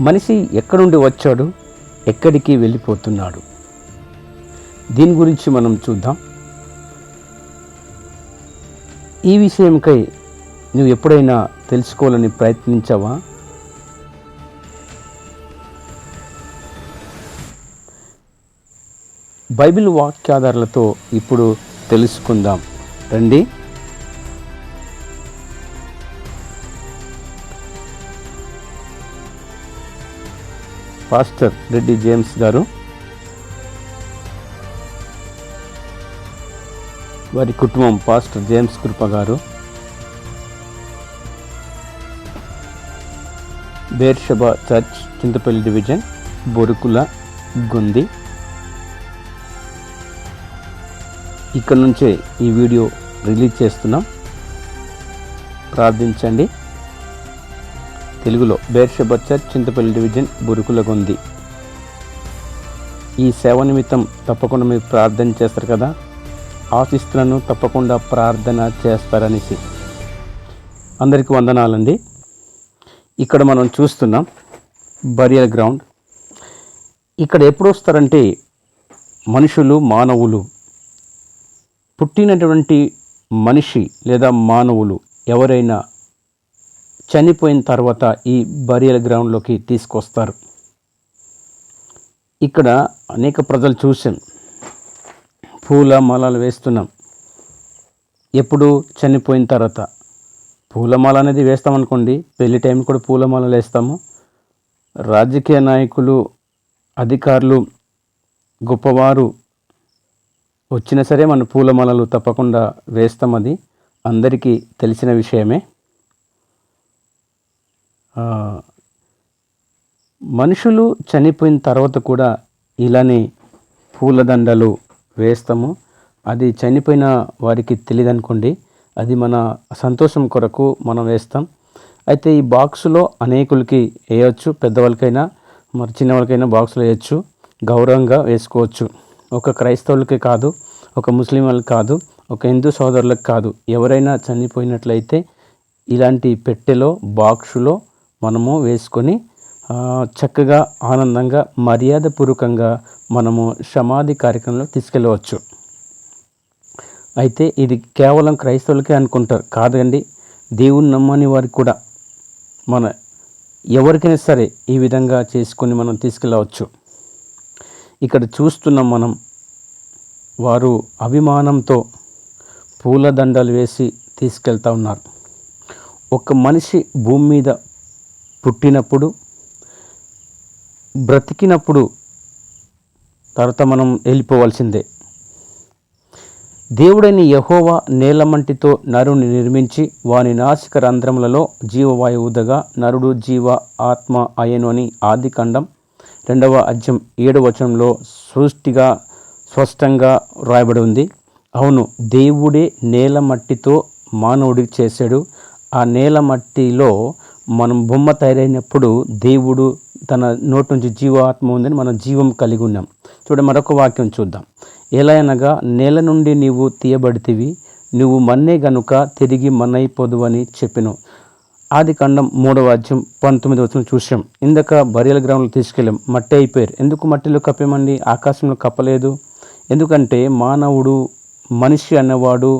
మనిషి ఎక్కడుండి వచ్చాడు? ఎక్కడికి వెళ్ళిపోతున్నాడు? దీని గురించి మనం చూద్దాం. ఈ విషయంకై నువ్వు ఎప్పుడైనా తెలుసుకోవాలని ప్రయత్నించావా? బైబిల్ వాక్యాధారలతో ఇప్పుడు తెలుసుకుందాం. రండి. పాస్టర్ రెడ్డి జేమ్స్ గారు. వారి కుటుంబం పాస్టర్ జేమ్స్ కృప గారు. Beersheba church Chintapalli division Borukulagundi. ఇక్కడ నుంచే ఈ వీడియో రిలీజ్ చేస్తున్నాం. ప్రార్థించండి. తెలుగులో Beersheba church Chintapalli division Burukulagondi. ఈ సేవ నిమిత్తం తప్పకుండా మీరు ప్రార్థన చేస్తారు కదా? ఆశిస్తులను తప్పకుండా ప్రార్థన చేస్తారనేసి. అందరికీ వందనాలండి. ఇక్కడ మనం చూస్తున్నాం బరియల్ గ్రౌండ్. ఇక్కడ ఎప్పుడు వస్తారంటే మనుషులు మానవులు. పుట్టినటువంటి మనిషి లేదా మానవులు ఎవరైనా చనిపోయిన తర్వాత ఈ బరియల్ గ్రౌండ్లోకి తీసుకొస్తారు. ఇక్కడ అనేక ప్రజలు చూసాం పూల మాలలు వేస్తున్నాం. ఎప్పుడు చనిపోయిన తర్వాత పూలమాల అనేది వేస్తామనుకోండి పెళ్ళి టైం కూడా పూలమాలలు వేస్తాము. రాజకీయ నాయకులు అధికారులు గొప్పవారు వచ్చినా సరే మన పూలమాలలు తప్పకుండా వేస్తాం అది. అందరికీ తెలిసిన విషయమే. మనుషులు చనిపోయిన తర్వాత కూడా ఇలానే పూలదండలు వేస్తాము. అది చనిపోయిన వారికి తెలియదు అనుకోండి. అది మన సంతోషం కొరకు మనం వేస్తాం. అయితే ఈ బాక్సులో అనేకులకి వేయవచ్చు పెద్దవాళ్ళకైనా మరి చిన్నవాళ్ళకైనా బాక్సులు వేయచ్చు గౌరవంగా వేసుకోవచ్చు. ఒక క్రైస్తవులకి కాదు ఒక ముస్లిం వాళ్ళకి కాదు ఒక హిందూ సోదరులకు కాదు. ఎవరైనా చనిపోయినట్లయితే ఇలాంటి పెట్టెలో బాక్సులో మనము వేసుకొని చక్కగా ఆనందంగా మర్యాదపూర్వకంగా మనము సమాధి కార్యక్రమంలో తీసుకెళ్ళవచ్చు. అయితే ఇది కేవలం క్రైస్తవులకే అనుకుంటారు. కాదండి దేవుని నమ్మని వారికి కూడా మన ఎవరికైనా సరే ఈ విధంగా చేసుకొని మనం తీసుకెళ్ళవచ్చు. ఇక్కడ చూస్తున్నాం మనం వారు అభిమానంతో పూలదండలు వేసి తీసుకెళ్తా ఉన్నారు. ఒక మనిషి భూమి మీద పుట్టినప్పుడు బ్రతికినప్పుడు తర్వాత మనం వెళ్ళిపోవాల్సిందే. దేవుడైన యహోవా నేలమంటితో నరుని నిర్మించి వాని నాసిక రంధ్రములలో జీవవాయువుదగా నరుడు జీవ ఆత్మ అయను అని ఆది ఖండం రెండవ అధ్యాయం ఏడవ వచనంలో సృష్టిగా స్పష్టంగా రాయబడి ఉంది. అవును దేవుడే నేల మట్టితో మానవుడికి చేశాడు. ఆ నేల మట్టిలో మనం బొమ్మ తయారైనప్పుడు దేవుడు తన నోటి నుంచి జీవాత్మ ఉందని మనం జీవం కలిగి ఉన్నాం. చూడ మరొక వాక్యం చూద్దాం. ఎలా అనగా నేల నుండి నీవు తీయబడితివి నువ్వు మన్నే గనుక తిరిగి మన్నైపోదు అని చెప్పిను. ఆది ఖండం మూడవ అధ్యం పంతొమ్మిది వచ్చిన చూసాం ఇందాక బరియల గ్రౌండ్లో తీసుకెళ్ళాం మట్టి అయిపోయారు. ఎందుకు మట్టిలో కప్పేమండి? ఆకాశంలో కప్పలేదు. ఎందుకంటే మానవుడు మనిషి అన్నవాడు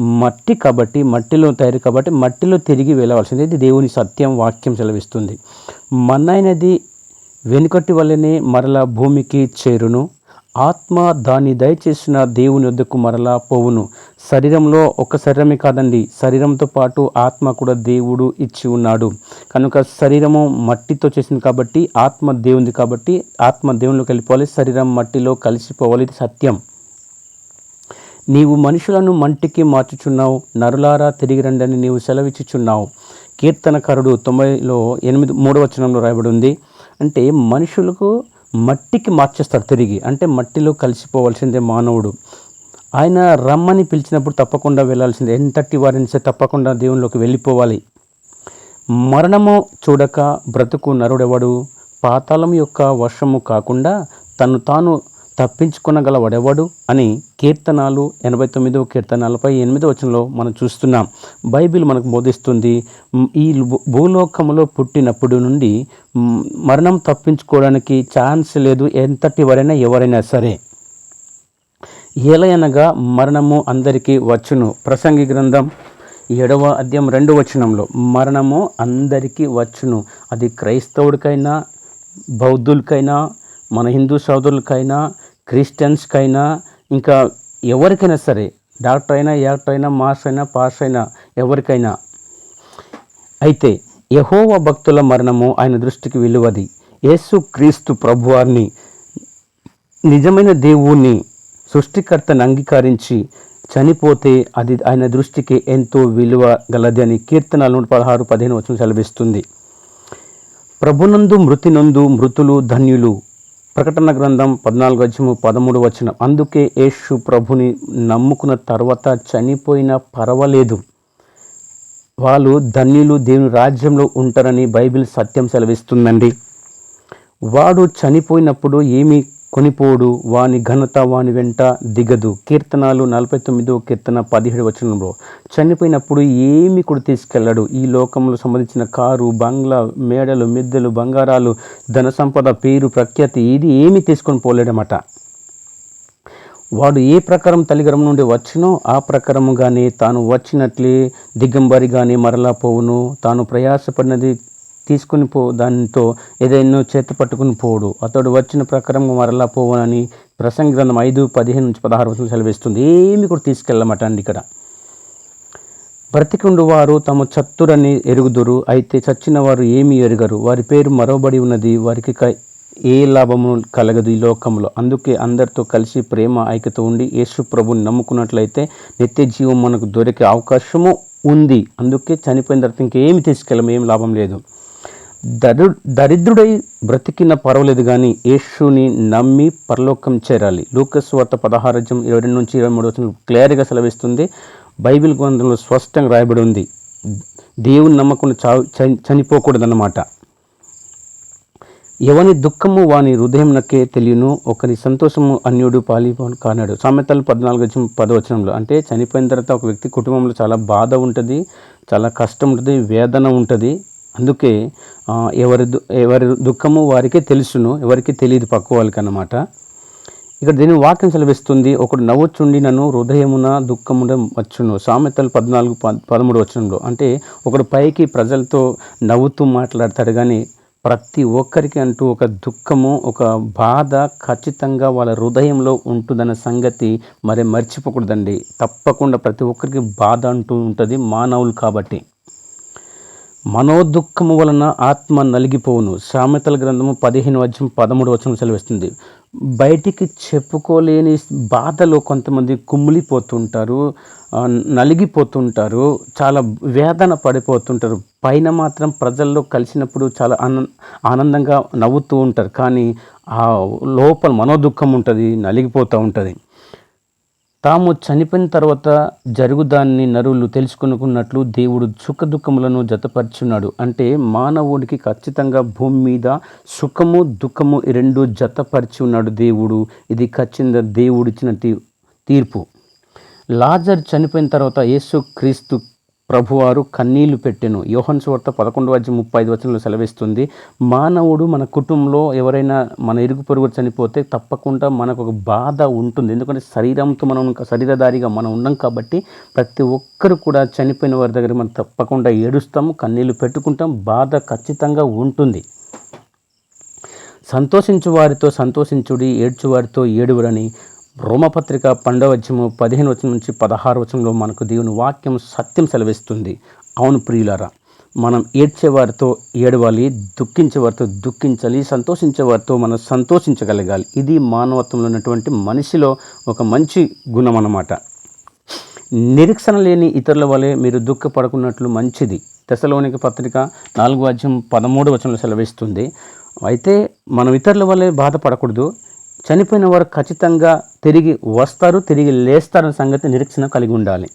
మట్టి కాబట్టి మట్టిలో తయారు కాబట్టి మట్టిలో తిరిగి వెళ్ళవలసింది ఇది దేవుని సత్యం వాక్యం సెలవిస్తుంది. మన్నైనది వెనుకటి వల్లనే మరలా భూమికి చేరును. ఆత్మ దాన్ని దయచేసిన దేవుని వద్దకు మరలా పోవును. శరీరంలో ఒక శరీరమే కాదండి శరీరంతో పాటు ఆత్మ కూడా దేవుడు ఇచ్చి ఉన్నాడు. కనుక శరీరము మట్టితో చేసింది కాబట్టి ఆత్మ దేవుంది కాబట్టి ఆత్మ దేవునిలోకి వెళ్ళిపోవాలి శరీరం మట్టిలో కలిసిపోవాలి ఇది సత్యం. నీవు మనుషులను మంటికి మార్చుచున్నావు నరులారా తిరిగి రండని నీవు సెలవిచ్చుచున్నావు. కీర్తనకరుడు తొంభైలో ఎనిమిది మూడవ వచనంలో రాయబడి ఉంది అంటే మనుషులకు మట్టికి మార్చేస్తారు తిరిగి. అంటే మట్టిలో కలిసిపోవాల్సిందే మానవుడు. ఆయన రమ్మని పిలిచినప్పుడు తప్పకుండా వెళ్ళాల్సిందే. ఎంతటి వారిని తప్పకుండా దేవునిలోకి వెళ్ళిపోవాలి. మరణము చూడక బ్రతుకు నరుడెవడు? పాతాళం యొక్క వర్షము కాకుండా తను తాను తప్పించుకునగల వడెవడు అని కీర్తనాలు ఎనభై తొమ్మిదో కీర్తనాలపై ఎనిమిదో వచనంలో మనం చూస్తున్నాం. బైబిల్ మనకు బోధిస్తుంది ఈ భూ- పుట్టినప్పుడు నుండి మరణం తప్పించుకోవడానికి ఛాన్స్ లేదు ఎంతటి వరైనా ఎవరైనా సరే. ఏలయనగా మరణము అందరికీ వచ్చును. ప్రసంగి గ్రంథం ఏడవ అధ్యాయం రెండు వచనంలో మరణము అందరికీ వచ్చును. అది క్రైస్తవుడికైనా బౌద్ధులకైనా మన హిందూ సోదరులకైనా క్రిస్టియన్స్కైనా ఇంకా ఎవరికైనా సరే డాక్టర్ అయినా యాక్టర్ అయినా మాస్టర్ అయినా పాస్ అయినా ఎవరికైనా. అయితే యహోవ భక్తుల మరణము ఆయన దృష్టికి విలువది. యేసు క్రీస్తు ప్రభువారిని నిజమైన దేవుణ్ణి సృష్టికర్తను అంగీకరించి చనిపోతే అది ఆయన దృష్టికి ఎంతో విలువ గలది అని కీర్తనలు నూట పదహారు పదిహేను వచ్చిన సెలవిస్తుంది. ప్రభునందు మృతినందు మృతులు ధన్యులు. ప్రకటన గ్రంథం పద్నాలుగు వచ్చము పదమూడు వచనం అందుకే యేసు ప్రభుని నమ్ముకున్న తర్వాత చనిపోయినా పర్వాలేదు. వాళ్ళు ధన్యులు దేవుని రాజ్యంలో ఉంటారని బైబిల్ సత్యం సెలవిస్తుందండి. వాడు చనిపోయినప్పుడు ఏమి కొనిపోడు వాని ఘనత వాని వెంట దిగదు. కీర్తనాలు నలభై తొమ్మిదో కీర్తన పదిహేడు వచనంలో చనిపోయినప్పుడు ఏమి కూడా తీసుకెళ్ళడు ఈ లోకంలో సంబంధించిన కారు బంగ్లా మేడలు మిద్దెలు బంగారాలు ధన సంపద పేరు ప్రఖ్యాతి ఇది ఏమి తీసుకొని పోలేడమాట వాడు ఏ ప్రకారం తల్లిగరం నుండి వచ్చినో ఆ ప్రకారముగానే తాను వచ్చినట్లే దిగంబరిగానే మరలా పోవును. తాను ప్రయాసపడినది తీసుకుని పో దానితో ఏదైనా చేత పట్టుకుని పోడు. అతడు వచ్చిన ప్రకారం మరలా పోవనని ప్రసంగ గ్రంథం ఐదు పదిహేను నుంచి పదహారు వచనం సెలవిస్తుంది. ఏమి కూడా తీసుకెళ్ళమట అండి ఇక్కడ. బ్రతికుండు వారు తమ చత్తురని ఎరుగుదురు అయితే చచ్చిన వారు ఏమి ఎరుగరు. వారి పేరు మరోబడి ఉన్నది వారికి క- ఏ లాభము కలగదు ఈ లోకంలో అందుకే అందరితో కలిసి ప్రేమ ఐక్యత ఉండి యేసు ప్రభుని నమ్ముకున్నట్లయితే నిత్య జీవం మనకు దొరికే అవకాశము ఉంది. అందుకే చనిపోయిన తర్వాత ఇంకేమి తీసుకెళ్ళము ఏం లాభం లేదు. దరు దరిద్రుడై బ్రతికిన పర్వాలేదు కానీ యేషుని నమ్మి పరలోకం చేరాలి. లూకస్ వార్త పదహారజం ఇరవై రెండు నుంచి ఇరవై మూడు వచ్చిన క్లియర్గా సెలవిస్తుంది. బైబిల్ గ్రంథంలో స్పష్టంగా రాయబడి ఉంది. దేవుని నమ్మకం చావు చనిపోకూడదన్నమాట. ఎవని దుఃఖము వాని హృదయం నక్కే తెలియను ఒకరి సంతోషము అన్యుడు పాలి కానాడు. సామెతలు పద్నాలుగు వచ్చిన పదవచనంలో అంటే చనిపోయిన తర్వాత ఒక వ్యక్తి కుటుంబంలో చాలా బాధ ఉంటుంది చాలా కష్టం ఉంటుంది వేదన ఉంటుంది. అందుకే ఎవరి దు- ఎవరి దుఃఖము వారికే తెలుసును ఎవరికి తెలియదు పక్క వాళ్ళకి అన్నమాట ఇక్కడ దీని వాక్యం సెలవిస్తుంది ఒకడు నవ్వుచుండి నన్ను హృదయమున దుఃఖమున వచ్చును. సామెతలు పద్నాలుగు పదమూడు వచనంలో. అంటే ఒకడు పైకి ప్రజలతో నవ్వుతూ మాట్లాడతాడు కానీ ప్రతి ఒక్కరికి అంటూ ఒక దుఃఖము ఒక బాధ ఖచ్చితంగా వాళ్ళ హృదయంలో ఉంటుందన్న సంగతి మరి మర్చిపోకూడదండి. తప్పకుండా ప్రతి ఒక్కరికి బాధ అంటూ ఉంటుంది మానవులు కాబట్టి. మనోదుఖము వలన ఆత్మ నలిగిపోవును. సామెతల గ్రంథము పదిహేను వచ్చం పదమూడు వచ్చం సెలవిస్తుంది. బయటికి చెప్పుకోలేని బాధలో కొంతమంది కుమ్మిలిపోతుంటారు నలిగిపోతుంటారు చాలా వేదన పడిపోతుంటారు. పైన మాత్రం ప్రజల్లో కలిసినప్పుడు చాలా ఆనంద ఆనందంగా నవ్వుతూ ఉంటారు. కానీ ఆ లోపల మనోదుఖం ఉంటుంది నలిగిపోతూ ఉంటుంది. తాము చనిపోయిన తర్వాత జరుగుదాన్ని నరులు తెలుసుకొనుకున్నట్లు దేవుడు సుఖ దుఃఖములను జతపరుచున్నాడు. అంటే మానవుడికి ఖచ్చితంగా భూమి మీద సుఖము దుఃఖము ఈ రెండు జతపరిచి ఉన్నాడు దేవుడు. ఇది ఖచ్చితంగా దేవుడిచ్చిన తీర్పు. లాజర్ చనిపోయిన తర్వాత యేసు క్రీస్తు ప్రభువారు కన్నీళ్ళు పెట్టెను. యోహన్ సువార్త పదకొండు వచ్చి ముప్పై ఐదు వచనంలో సెలవిస్తుంది మానవుడు మన కుటుంబంలో ఎవరైనా మన ఇరుగు పొరుగు చనిపోతే తప్పకుండా మనకు ఒక బాధ ఉంటుంది. ఎందుకంటే శరీరంతో మనం ఇంకా శరీరధారిగా మనం ఉన్నాం కాబట్టి ప్రతి ఒక్కరు కూడా చనిపోయిన వారి దగ్గర మనం తప్పకుండా ఏడుస్తాము కన్నీళ్ళు పెట్టుకుంటాం బాధ ఖచ్చితంగా ఉంటుంది. సంతోషించు వారితో సంతోషించుడి ఏడ్చువారితో ఏడువరని రోమపత్రిక పన్నెండవ వచనము పదిహేను వచనం నుంచి పదహారు వచనంలో మనకు దేవుని వాక్యం సత్యం సెలవిస్తుంది. అవును ప్రియులారా మనం ఏడ్చేవారితో ఏడవాలి దుఃఖించేవారితో దుఃఖించాలి సంతోషించేవారితో మనం సంతోషించగలగాలి. ఇది మానవత్వంలో ఉన్నటువంటి మనిషిలో ఒక మంచి గుణం అన్నమాట. నిరీక్షణ లేని ఇతరుల వలె మీరు దుఃఖపడకున్నట్లు మంచిది. దశలోనికి పత్రిక నాలుగు అధ్యాయం పదమూడు వచనంలో సెలవిస్తుంది. అయితే మనం ఇతరుల వలె బాధపడకూడదు. చనిపోయిన వారు ఖచ్చితంగా తిరిగి వస్తారు తిరిగి లేస్తారన్న సంగతి నిరీక్షణ కలిగి ఉండాలి.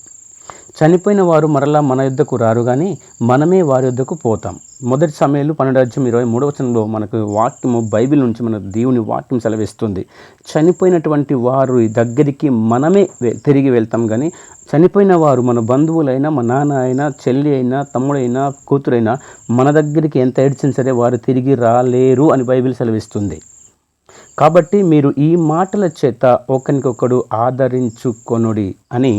చనిపోయిన వారు మరలా మన యుద్ధకు రారు కానీ మనమే వారి యుద్ధకు పోతాం. మొదటి సమయంలో పన్నెండు ఇరవై మూడవ వచనంలో మనకు వాక్యము బైబిల్ నుంచి మన దేవుని వాక్యం సెలవిస్తుంది. చనిపోయినటువంటి వారు దగ్గరికి మనమే తిరిగి వెళ్తాం కానీ చనిపోయిన వారు మన బంధువులైనా మన నాన్న అయినా చెల్లి అయినా తమ్ముడైనా కూతురైనా మన దగ్గరికి ఎంత ఏడ్చినా సరే వారు తిరిగి రాలేరు అని బైబిల్ సెలవిస్తుంది. కాబట్టి మీరు ఈ మాటల చేత ఒకరికొకడు ఆదరించుకొనుడి అని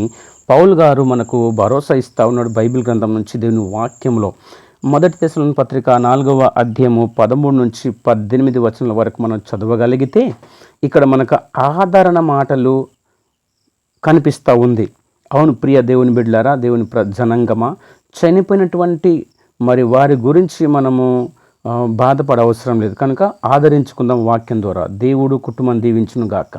పౌల్ గారు మనకు భరోసా ఇస్తా ఉన్నాడు బైబిల్ గ్రంథం నుంచి దేవుని వాక్యంలో. మొదటి దశలోని పత్రిక నాలుగవ అధ్యాయము పదమూడు నుంచి పద్దెనిమిది వచనాల వరకు మనం చదవగలిగితే ఇక్కడ మనకు ఆదరణ మాటలు కనిపిస్తూ ఉంది. అవును ప్రియ దేవుని బిడ్డలారా దేవుని ప్ర జనంగమా చనిపోయినటువంటి మరి వారి గురించి మనము బాధపడ అవసరం లేదు. కనుక ఆదరించుకుందాం వాక్యం ద్వారా. దేవుడు కుటుంబం దీవించును గాక